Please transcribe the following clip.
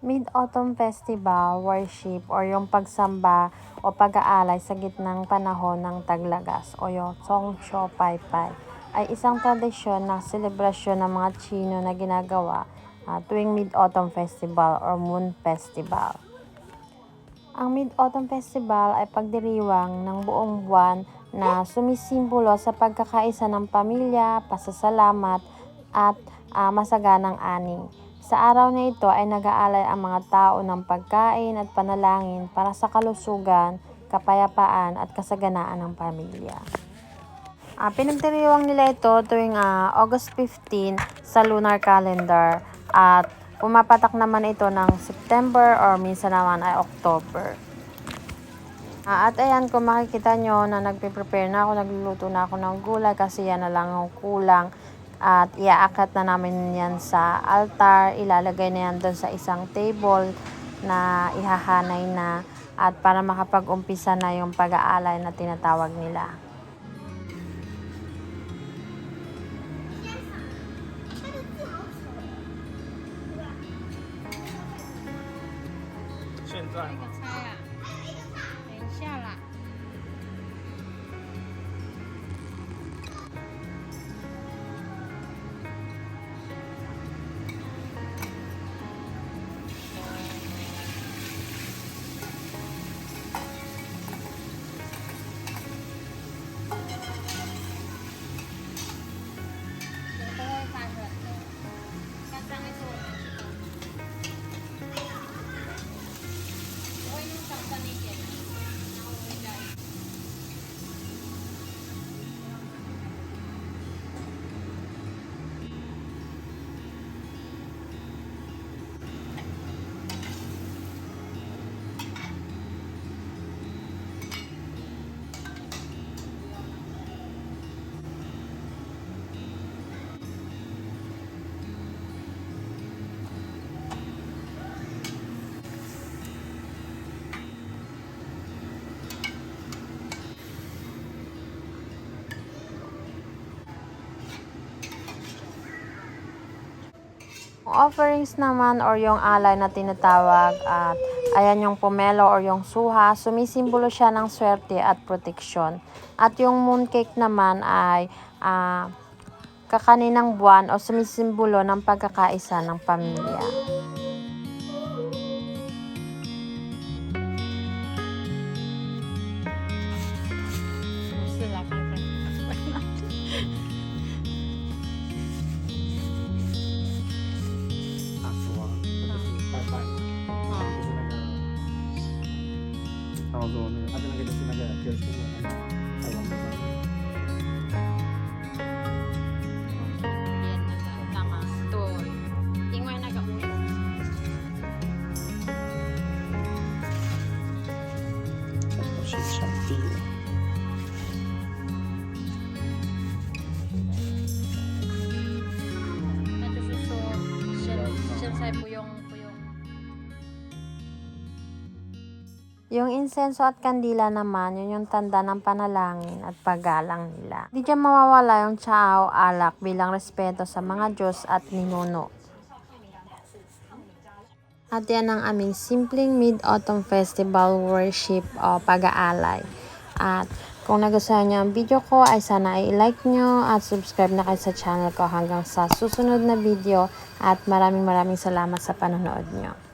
Mid-Autumn Festival, worship, or yung pagsamba o pag-aalay sa gitnang panahon ng taglagas o yung Songsho Paypay ay isang tradisyon ng selebrasyon ng mga Chino na ginagawa ah, tuwing Mid-Autumn Festival or Moon Festival. Ang Mid-Autumn Festival ay pagdiriwang ng buong buwan na sumisimbolo sa pagkakaisa ng pamilya, pasasalamat, at ah, masaganang ani. Sa araw na ito ay nag-aalay ang mga tao ng pagkain at panalangin para sa kalusugan, kapayapaan at kasaganaan ng pamilya. Ah, pinagdiriwang nila ito tuwing ah, August 15 sa lunar calendar at pumapatak naman ito ng September or minsan naman ay October. Ah, at ayan, kung makikita nyo na nagpe-prepare na ako, nagluluto na ako ng gulay kasi yan na lang ang kulang. At iaakat na namin yan sa altar, ilalagay na yan doon sa isang table na ihahanay na at para makapag-umpisa na yung pag-aalay na tinatawag nila. 现在吗？猜啊，等一下啦。 Offerings naman or yung alay na tinatawag at ayan yung pomelo or yung suha, sumisimbolo siya ng swerte at proteksyon. At yung mooncake naman ay ah, kakaninang buwan o sumisimbolo ng pagkakaisa ng pamilya. 然后说那个，他就那个就是那个电视剧，那个《太阳的》。那个什么？对，因为那个乌。是上帝。Yung insenso at kandila naman, yun yung tanda ng panalangin at paggalang nila. Di dyan mawawala yung chao alak bilang respeto sa mga Diyos at ninuno. At yan ang aming simpleng Mid-Autumn Festival worship o pag-aalay. At kung nagustuhan nyo ang video ko ay sana ay like nyo at subscribe na kayo sa channel ko hanggang sa susunod na video at maraming maraming salamat sa panonood nyo.